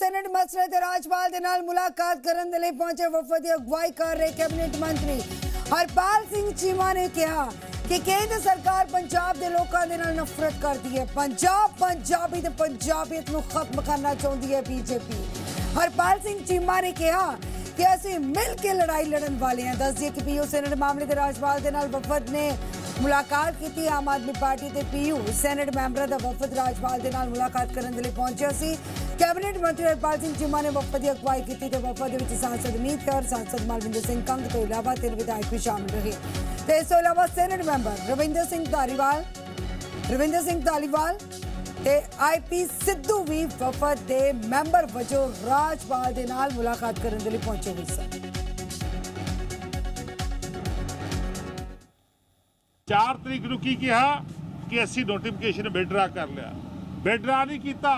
Senate ਮਸਲੇ ਤੇ ਰਾਜਪਾਲ ਦੇ ਨਾਲ ਮੁਲਾਕਾਤ ਕਰਨ ਦੇ ਲਈ ਪਹੁੰਚੇ ਵਫਦ ਦੀ ਅਗਵਾਈ ਕਰ ਰਹੇ ਕੈਬਨਿਟ ਮੰਤਰੀ ਹਰਪਾਲ ਸਿੰਘ ਚੀਮਾ ਨੇ ਕਿਹਾ ਕਿ ਕੇਂਦਰ ਸਰਕਾਰ ਪੰਜਾਬ ਦੇ ਲੋਕਾਂ ਦੇ ਨਾਲ ਨਫ਼ਰਤ ਕਰਦੀ ਹੈ। ਪੰਜਾਬ, ਪੰਜਾਬੀ ਤੇ ਪੰਜਾਬੀਅਤ ਨੂੰ ਖਤਮ ਕਰਨਾ ਚਾਹੁੰਦੀ ਹੈ ਬੀਜੇਪੀ। ਹਰਪਾਲ ਸਿੰਘ ਚੀਮਾ ਨੇ ਕਿਹਾ ਕਿ ਅਸੀਂ ਮਿਲ ਕੇ ਲੜਾਈ ਲੜਨ ਵਾਲੇ ਹਾਂ। ਦੱਸ ਕਿ ਪੀਯੂ ਸੈਨੇਟ ਮਾਮਲੇ ਦੇ ਰਾਜਪਾਲ ਦੇ ਨਾਲ ਵਫਦ ਨੇ ਮੁਲਾਕਾਤ ਕੀਤੀ ਆਮ ਆਦਮੀ ਪਾਰਟੀ ਤੇ ਪੀਯੂ, ਸੈਨੇਟ ਮੈਂਬਰਾਂ ਦਾ ਵਫਦ ਰਾਜਪਾਲ ਦੇ ਨਾਲ ਮੁਲਾਕਾਤ ਕਰਨ ਦੇ ਲਈ ਪਹੁੰਚਿਆ ਸੀ। ਕੈਬਨਿਟ ਮੰਤਰੀ ਹਰਪਾਲ ਸਿੰਘ ਚੀਮਾ ਨੇ ਵਫਦ ਦੀ ਅਗਵਾਈ ਕੀਤੀ ਤੇ ਵਫਦ ਦੇ ਵਿੱਚ ਸਾਂਸਦ ਮੀਤ ਕੌਰ, ਸਾਂਸਦ ਮਲਵਿੰਦਰ ਸਿੰਘ ਕੰਗ ਤੋਂ ਇਲਾਵਾ ਤਿੰਨ ਵਿਧਾਇਕ ਵੀ ਸ਼ਾਮਲ ਰਹੇ। ਤੇ ਇਸ ਤੋਂ ਇਲਾਵਾ ਸੈਨੇਟ ਮੈਂਬਰ ਰਵਿੰਦਰ ਸਿੰਘ ਧਾਰੀਵਾਲ ਰਵਿੰਦਰ ਸਿੰਘ ਧਾਲੀਵਾਲ ਤੇ ਆਈਪੀ ਸਿੱਧੂ ਵੀ ਵਫਦ ਦੇ ਮੈਂਬਰ ਵਜੋਂ ਰਾਜਪਾਲ ਦੇ ਨਾਲ ਮੁਲਾਕਾਤ ਕਰਨ ਦੇ ਲਈ ਪਹੁੰਚੇ ਹੋਏ ਸਨ। 4 ਤਰੀਕ ਨੂੰ ਕੀ ਕਿਹਾ? ਕਿ ਅਸੀਂ ਨੋਟੀਫਿਕੇਸ਼ਨ ਵਿਡਰਾ ਕਰ ਲਿਆ। ਵਿਡਰਾ ਨਹੀਂ ਕੀਤਾ।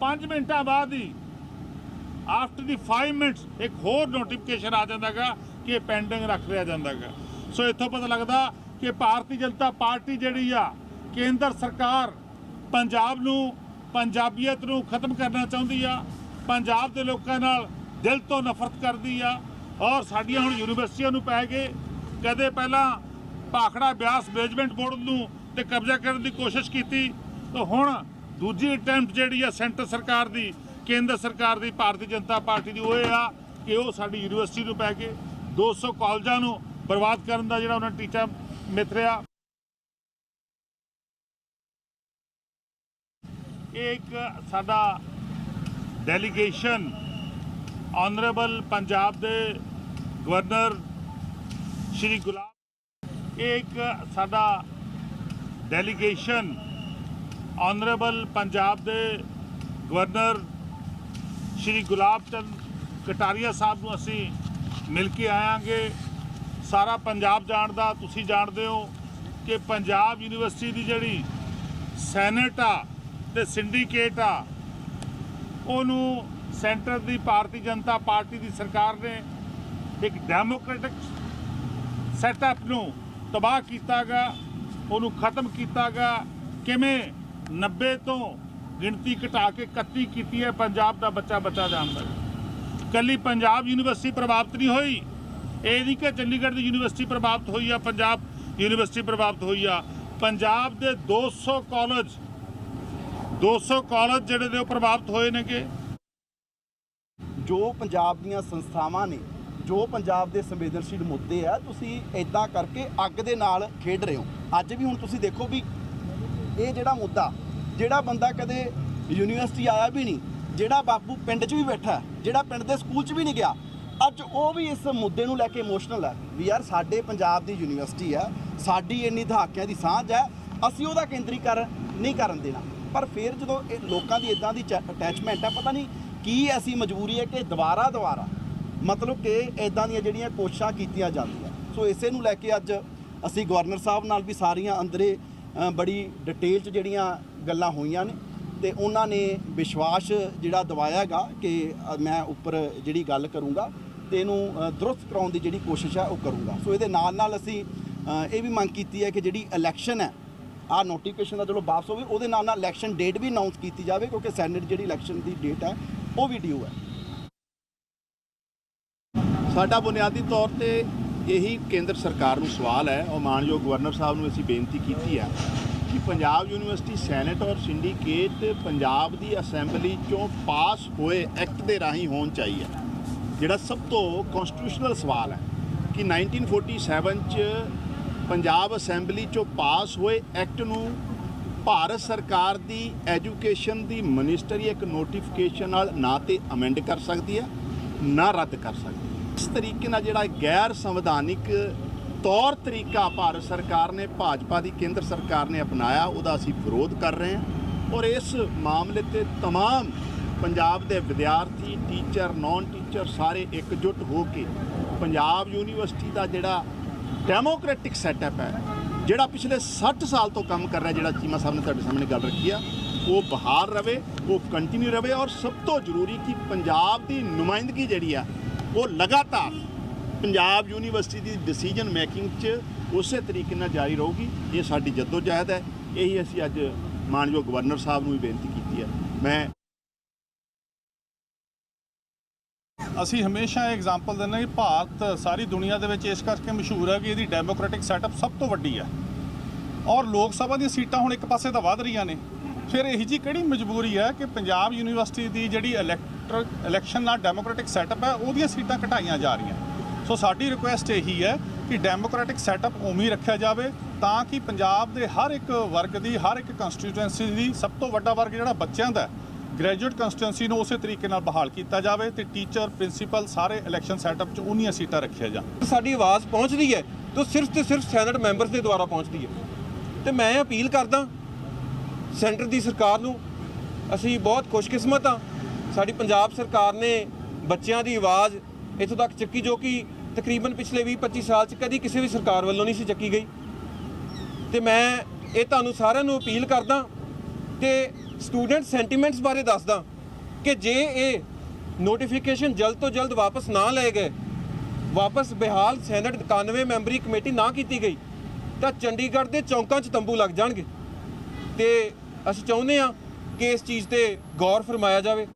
5 ਮਿੰਟਾਂ ਬਾਅਦ ਹੀ ਆਫਟਰ ਦੀ 5 ਮਿੰਟਸ ਇੱਕ ਹੋਰ ਨੋਟੀਫਿਕੇਸ਼ਨ ਆ ਜਾਂਦਾਗਾ ਕਿ ਪੈਂਡਿੰਗ ਰੱਖ ਲਿਆ ਜਾਂਦਾਗਾ। ਸੋ ਇੱਥੋਂ ਪਤਾ ਲੱਗਦਾ ਕਿ ਭਾਰਤੀ ਜਨਤਾ ਪਾਰਟੀ ਜਿਹੜੀ ਆ, ਕੇਂਦਰ ਸਰਕਾਰ ਪੰਜਾਬ ਨੂੰ, ਪੰਜਾਬੀਅਤ ਨੂੰ ਖਤਮ ਕਰਨਾ ਚਾਹੁੰਦੀ ਆ, ਪੰਜਾਬ ਦੇ ਲੋਕਾਂ ਨਾਲ ਦਿਲ ਤੋਂ ਨਫ਼ਰਤ ਕਰਦੀ ਆ, ਔਰ ਸਾਡੀਆਂ ਹੁਣ ਯੂਨੀਵਰਸਿਟੀਆਂ ਨੂੰ ਪੈ ਗਏ। ਕਦੇ ਪਹਿਲਾਂ ਭਾਖੜਾ ਬਿਆਸ ਮੈਨੇਜਮੈਂਟ ਬੋਰਡ ਨੂੰ ਤੇ ਕਬਜ਼ਾ ਕਰਨ ਦੀ ਕੋਸ਼ਿਸ਼ ਕੀਤੀ, ਤਾਂ ਹੁਣ ਦੂਜੀ ਅਟੈਂਪਟ ਜਿਹੜੀ ਆ ਸੈਂਟਰ ਸਰਕਾਰ ਦੀ, ਕੇਂਦਰ ਸਰਕਾਰ ਦੀ, ਭਾਰਤੀ ਜਨਤਾ ਪਾਰਟੀ ਦੀ, ਉਹ ਇਹ ਆ ਕਿ ਉਹ ਸਾਡੀ ਯੂਨੀਵਰਸਿਟੀ ਨੂੰ ਪੈ ਗਏ 200 ਕਾਲਜਾਂ ਨੂੰ ਬਰਬਾਦ ਕਰਨ ਦਾ ਜਿਹੜਾ ਉਹਨਾਂ ਟੀਚਾ ਮਿਥਰਿਆ ਇਹ ਇੱਕ ਸਾਡਾ ਡੈਲੀਗੇਸ਼ਨ ਆਨਰੇਬਲ ਪੰਜਾਬ ਦੇ ਗਵਰਨਰ ਸ਼੍ਰੀ ਗੁਲਾਬ ਇਹ ਇੱਕ ਸਾਡਾ ਡੈਲੀਗੇਸ਼ਨ ਆਨਰੇਬਲ ਪੰਜਾਬ ਦੇ ਗਵਰਨਰ ਸ਼੍ਰੀ ਗੁਲਾਬ ਚੰਦ ਕਟਾਰੀਆ ਸਾਹਿਬ ਨੂੰ ਅਸੀਂ ਮਿਲ ਕੇ ਆਵਾਂਗੇ ਸਾਰਾ ਪੰਜਾਬ ਜਾਣਦਾ, ਤੁਸੀਂ ਜਾਣਦੇ ਹੋ ਕਿ ਪੰਜਾਬ ਯੂਨੀਵਰਸਿਟੀ ਦੀ ਜਿਹੜੀ ਸੈਨੇਟ ਆ ਤੇ ਸਿੰਡੀਕੇਟ ਆ, ਉਹਨੂੰ ਸੈਂਟਰ ਦੀ ਭਾਰਤੀ ਜਨਤਾ ਪਾਰਟੀ ਦੀ ਸਰਕਾਰ ਨੇ ਇੱਕ ਡੈਮੋਕ੍ਰੈਟਿਕ ਸੈਟਅਪ ਨੂੰ ਤਬਾਹ ਕੀਤਾ ਕੀਤਾਗਾ ਉਹਨੂੰ ਖਤਮ ਕੀਤਾ ਕੀਤਾਗਾ ਕਿਵੇਂ? 90 ਤੋਂ ਗਿਣਤੀ ਘਟਾ ਕੇ 31 ਕੀਤੀ ਹੈ, ਪੰਜਾਬ ਦਾ ਬੱਚਾ ਬੱਚਾ ਜਾਣਦਾ ਹੈ। ਕੱਲੀ ਪੰਜਾਬ ਯੂਨੀਵਰਸਿਟੀ ਪ੍ਰਭਾਵਿਤ ਨਹੀਂ ਹੋਈ। ਇਹ ਨਹੀਂ ਕਿ ਚੰਡੀਗੜ੍ਹ ਦੀ ਯੂਨੀਵਰਸਿਟੀ ਪ੍ਰਭਾਵਿਤ ਹੋਈ ਆ, ਪੰਜਾਬ ਯੂਨੀਵਰਸਿਟੀ ਪ੍ਰਭਾਵਿਤ ਹੋਈ ਆ। ਪੰਜਾਬ ਦੇ 200 ਕਾਲਜ 200 ਕਾਲਜ ਜਿਹੜੇ ਨੇ ਉਹ ਪ੍ਰਭਾਵਿਤ ਹੋਏ ਨੇਗੇ। ਜੋ ਪੰਜਾਬ ਦੀਆਂ ਸੰਸਥਾਵਾਂ ਨੇ ਜੋ ਪੰਜਾਬ ਦੇ ਸੰਵੇਦਨਸ਼ੀਲ ਮੁੱਦੇ ਆ, ਤੁਸੀਂ ਇਦਾਂ ਕਰਕੇ ਅੱਗ ਦੇ ਨਾਲ ਖੇਡ ਰਹੇ ਹੋ। ਅੱਜ ਵੀ ਹੁਣ ਤੁਸੀਂ ਦੇਖੋ ਵੀ ਇਹ ਜਿਹੜਾ ਮੁੱਦਾ, ਜਿਹੜਾ ਬੰਦਾ ਕਦੇ ਯੂਨੀਵਰਸਿਟੀ ਆਇਆ ਵੀ ਨਹੀਂ, ਜਿਹੜਾ ਬਾਪੂ ਪਿੰਡ 'ਚ ਵੀ ਬੈਠਾ, ਜਿਹੜਾ ਪਿੰਡ ਦੇ ਸਕੂਲ 'ਚ ਵੀ ਨਹੀਂ ਗਿਆ, ਅੱਜ ਉਹ ਵੀ ਇਸ ਮੁੱਦੇ ਨੂੰ ਲੈ ਕੇ ਇਮੋਸ਼ਨਲ ਹੈ ਵੀ ਯਾਰ ਸਾਡੇ ਪੰਜਾਬ ਦੀ ਯੂਨੀਵਰਸਿਟੀ ਹੈ ਸਾਡੀ ਇੰਨੀ ਦਹਾਕਿਆਂ ਦੀ ਸਾਂਝ ਹੈ ਅਸੀਂ ਉਹਦਾ ਕੇਂਦਰੀਕਰਨ ਨਹੀਂ ਕਰਨ ਦੇਣਾ। ਪਰ ਫਿਰ ਜਦੋਂ ਇਹ ਲੋਕਾਂ ਦੀ ਇਦਾਂ ਦੀ ਅਟੈਚਮੈਂਟ ਹੈ ਪਤਾ ਨਹੀਂ ਕੀ ਐਸੀ ਮਜਬੂਰੀ ਹੈ ਕਿ ਦੁਬਾਰਾ ਦੁਬਾਰਾ ਮਤਲਬ ਕਿ ਇਦਾਂ ਦੀਆਂ ਜਿਹੜੀਆਂ ਕੋਸ਼ਿਸ਼ਾਂ ਕੀਤੀਆਂ ਜਾਂਦੀਆਂ। ਸੋ ਇਸੇ ਨੂੰ ਲੈ ਕੇ ਅੱਜ ਅਸੀਂ ਗਵਰਨਰ ਸਾਹਿਬ ਨਾਲ ਵੀ ਸਾਰੀਆਂ ਅੰਦਰੇ ਬੜੀ ਡਿਟੇਲ ਚ ਜਿਹੜੀਆਂ ਗੱਲਾਂ ਹੋਈਆਂ ਨੇ ਤੇ ਉਹਨਾਂ ਨੇ ਵਿਸ਼ਵਾਸ ਜਿਹੜਾ ਦਿਵਾਇਆਗਾ ਕਿ ਮੈਂ ਉੱਪਰ ਜਿਹੜੀ ਗੱਲ ਕਰੂੰਗਾ ਤੇ ਇਹਨੂੰ ਦਰੁਸਤ ਕਰਾਉਣ ਦੀ ਜਿਹੜੀ ਕੋਸ਼ਿਸ਼ ਹੈ ਉਹ ਕਰੂੰਗਾ। ਸੋ ਇਹਦੇ ਨਾਲ ਨਾਲ ਅਸੀਂ ਇਹ ਵੀ ਮੰਗ ਕੀਤੀ ਹੈ ਕਿ ਜਿਹੜੀ ਇਲੈਕਸ਼ਨ ਹੈ, ਆ ਨੋਟੀਫਿਕੇਸ਼ਨ ਦਾ ਜਦੋਂ ਵਾਪਸ ਹੋਵੇ, ਉਹਦੇ ਨਾਲ ਨਾਲ ਇਲੈਕਸ਼ਨ ਡੇਟ ਵੀ ਅਨਾਉਂਸ ਕੀਤੀ ਜਾਵੇ ਕਿਉਂਕਿ ਸੈਨੇਟ ਜਿਹੜੀ ਇਲੈਕਸ਼ਨ ਦੀ ਡੇਟ ਹੈ, ਉਹ ਵੀ ਡਿਊ ਹੈ। ਸਾਡਾ ਬੁਨਿਆਦੀ ਤੌਰ ਤੇ ਇਹੀ ਕੇਂਦਰ ਸਰਕਾਰ ਨੂੰ ਸਵਾਲ ਹੈ ਔਰ ਮਾਨਯੋਗ ਗਵਰਨਰ ਸਾਹਿਬ ਨੂੰ ਅਸੀਂ ਬੇਨਤੀ ਕੀਤੀ ਹੈ ਕਿ ਪੰਜਾਬ ਯੂਨੀਵਰਸਿਟੀ ਸੈਨੇਟ ਔਰ ਸਿੰਡੀਕੇਟ ਪੰਜਾਬ ਦੀ ਅਸੈਂਬਲੀ ਚੋਂ ਪਾਸ ਹੋਏ ਐਕਟ ਦੇ ਰਾਹੀਂ ਹੋਣ ਚਾਹੀਏ। ਜਿਹੜਾ ਸਭ ਤੋਂ ਕਨਸਟੀਟਿਊਸ਼ਨਲ ਸਵਾਲ ਹੈ ਕਿ 1947 ਚ ਪੰਜਾਬ ਅਸੈਂਬਲੀ ਚੋਂ ਪਾਸ ਹੋਏ ਐਕਟ ਨੂੰ ਭਾਰਤ ਸਰਕਾਰ ਦੀ ਐਜੂਕੇਸ਼ਨ ਦੀ ਮਿਨਿਸਟਰੀ ਇੱਕ ਨੋਟੀਫਿਕੇਸ਼ਨ ਨਾਲ ਨਾ ਤੇ ਅਮੈਂਡ ਕਰ ਸਕਦੀ ਹੈ, ਨਾ ਰੱਦ ਕਰ ਸਕਦੀ। ਇਸ ਤਰੀਕੇ ਨਾਲ ਜਿਹੜਾ ਗੈਰ ਸੰਵਿਧਾਨਿਕ ਤੌਰ ਤਰੀਕਾ ਭਾਰਤ ਸਰਕਾਰ ਨੇ ਭਾਜਪਾ ਦੀ ਕੇਂਦਰ ਸਰਕਾਰ ਨੇ ਅਪਣਾਇਆ ਉਹਦਾ ਅਸੀਂ ਵਿਰੋਧ ਕਰ ਰਹੇ ਹਾਂ ਔਰ ਇਸ ਮਾਮਲੇ ਤੇ तमाम ਪੰਜਾਬ ਦੇ ਵਿਦਿਆਰਥੀ ਟੀਚਰ ਨਾਨ ਟੀਚਰ ਸਾਰੇ ਇਕਜੁੱਟ ਹੋ ਕੇ ਪੰਜਾਬ ਯੂਨੀਵਰਸਿਟੀ ਦਾ ਜਿਹੜਾ ਡੈਮੋਕ੍ਰੈਟਿਕ ਸੈਟਅਪ ਹੈ ਜਿਹੜਾ ਪਿਛਲੇ 60 ਸਾਲ ਤੋਂ ਕੰਮ ਕਰ ਰਿਹਾ ਜਿਹੜਾ ਚੀਮਾ ਸਾਹਿਬ ਨੇ ਤੁਹਾਡੇ ਸਾਹਮਣੇ ਗੱਲ ਰੱਖੀ ਆ ਉਹ ਬਹਾਲ ਰਵੇ ਉਹ ਕੰਟੀਨਿਊ ਰਵੇ ਔਰ ਸਭ ਤੋਂ ਜ਼ਰੂਰੀ ਕਿ ਪੰਜਾਬ ਦੀ ਨੁਮਾਇੰਦਗੀ ਜਿਹੜੀ ਆ ਉਹ ਲਗਾਤਾਰ ਪੰਜਾਬ ਯੂਨੀਵਰਸਿਟੀ ਦੀ ਡਿਸੀਜਨ ਮੇਕਿੰਗ 'ਚ ਉਸੇ ਤਰੀਕੇ ਨਾਲ ਜਾਰੀ ਰਹੂਗੀ। ਇਹ ਸਾਡੀ ਜਦੋਜਹਿਦ ਹੈ। ਇਹੀ ਅਸੀਂ ਅੱਜ ਮਾਨਯੋਗ ਗਵਰਨਰ ਸਾਹਿਬ ਨੂੰ ਵੀ ਬੇਨਤੀ ਕੀਤੀ ਹੈ। ਮੈਂ ਅਸੀਂ ਹਮੇਸ਼ਾ ਇਹ ਐਗਜ਼ਾਮਪਲ ਦਿੰਦੇ ਹਾਂ ਕਿ ਭਾਰਤ ਸਾਰੀ ਦੁਨੀਆ ਦੇ ਵਿੱਚ ਇਸ ਕਰਕੇ ਮਸ਼ਹੂਰ ਹੈ ਕਿ ਇਹਦੀ ਡੈਮੋਕ੍ਰੈਟਿਕ ਸੈਟਅਪ ਸਭ ਤੋਂ ਵੱਡੀ ਹੈ। ਔਰ ਲੋਕ ਸਭਾ ਦੀਆਂ ਸੀਟਾਂ ਹੁਣ ਇੱਕ ਪਾਸੇ ਤਾਂ ਵਧ ਰਹੀਆਂ ਨੇ। ਫਿਰ ਇਹੀ ਜੀ ਕਿਹੜੀ ਮਜਬੂਰੀ ਹੈ ਕਿ ਪੰਜਾਬ ਯੂਨੀਵਰਸਿਟੀ ਦੀ ਜਿਹੜੀ ਇਲੈਕਟਰ ਇਲੈਕਸ਼ਨ ਨਾਲ ਡੈਮੋਕ੍ਰੈਟਿਕ ਸੈਟਅਪ ਹੈ, ਉਹਦੀਆਂ ਸੀਟਾਂ ਘਟਾਈਆਂ ਜਾ ਰਹੀਆਂ। ਸੋ ਸਾਡੀ ਰਿਕੁਐਸਟ ਇਹੀ ਹੈ ਕਿ ਡੈਮੋਕ੍ਰੈਟਿਕ ਸੈਟਅਪ ਉਵੇਂ ਰੱਖਿਆ ਜਾਵੇ, ਤਾਂ ਕਿ ਪੰਜਾਬ ਦੇ ਹਰ ਇੱਕ ਵਰਗ ਦੀ, ਹਰ ਇੱਕ ਕੰਸਟੀਟੂਐਂਸੀ ਦੀ ਸਭ ਤੋਂ ਵੱਡਾ ਵਰਗ ਜਿਹੜਾ ਬੱਚਿਆਂ ਦਾ ਗ੍ਰੈਜੂਏਟ ਕੰਸਟੀਟੂਐਂਸੀ ਨੂੰ ਉਸੇ ਤਰੀਕੇ ਨਾਲ ਬਹਾਲ ਕੀਤਾ ਜਾਵੇ ਤੇ ਟੀਚਰ ਪ੍ਰਿੰਸੀਪਲ ਸਾਰੇ ਇਲੈਕਸ਼ਨ ਸੈਟਅਪ 'ਚ ਉਹਨੀਆਂ ਸੀਟਾਂ ਰੱਖੀਆਂ ਜਾਣ। ਸਾਡੀ ਆਵਾਜ਼ ਪਹੁੰਚਦੀ ਹੈ, ਤਾਂ ਸਿਰਫ ਤੇ ਸਿਰਫ ਸੈਨੇਟ ਮੈਂਬਰਸ ਦੇ ਦੁਆਰਾ ਪਹੁੰਚਦੀ ਹੈ। ਤੇ ਮੈਂ ਅਪੀਲ ਕਰਦਾ, ਸੈਂਟਰ ਦੀ ਸਰਕਾਰ ਨੂੰ, ਅਸੀਂ ਬਹੁਤ ਖੁਸ਼ਕਿਸਮਤ ਆ ਸਾਡੀ ਪੰਜਾਬ ਸਰਕਾਰ ਨੇ ਬੱਚਿਆਂ ਦੀ ਆਵਾਜ਼ ਇੱਥੋਂ ਤੱਕ ਚੱਕੀ ਜੋ ਕਿ ਤਕਰੀਬਨ ਪਿਛਲੇ 20-25 ਸਾਲ 'ਚ ਕਦੀ ਕਿਸੇ ਵੀ ਸਰਕਾਰ ਵੱਲੋਂ ਨਹੀਂ ਸੀ ਚੱਕੀ ਗਈ। ਤੇ ਮੈਂ ਇਹ ਤੁਹਾਨੂੰ ਸਾਰਿਆਂ ਨੂੰ ਅਪੀਲ ਕਰਦਾ ਤੇ ਸਟੂਡੈਂਟ ਸੈਂਟੀਮੈਂਟਸ ਬਾਰੇ ਦੱਸਦਾ ਕਿ ਜੇ ਇਹ ਨੋਟੀਫਿਕੇਸ਼ਨ ਜਲਦ ਤੋਂ ਜਲਦ ਵਾਪਸ ਨਾ ਲਏ ਗਏ, ਵਾਪਸ ਬਿਹਾਲ ਸੈਨੇਟ 91 ਮੈਂਬਰੀ ਕਮੇਟੀ ਨਾ ਕੀਤੀ ਗਈ, ਤਾਂ ਚੰਡੀਗੜ੍ਹ ਦੇ ਚੌਂਕਾਂ 'ਚ ਤੰਬੂ ਲੱਗ ਜਾਣਗੇ। ਤੇ ਅਸੀਂ ਚਾਹੁੰਦੇ ਹਾਂ ਕਿ ਇਸ ਚੀਜ਼ ਤੇ ਗੌਰ ਫਰਮਾਇਆ ਜਾਵੇ।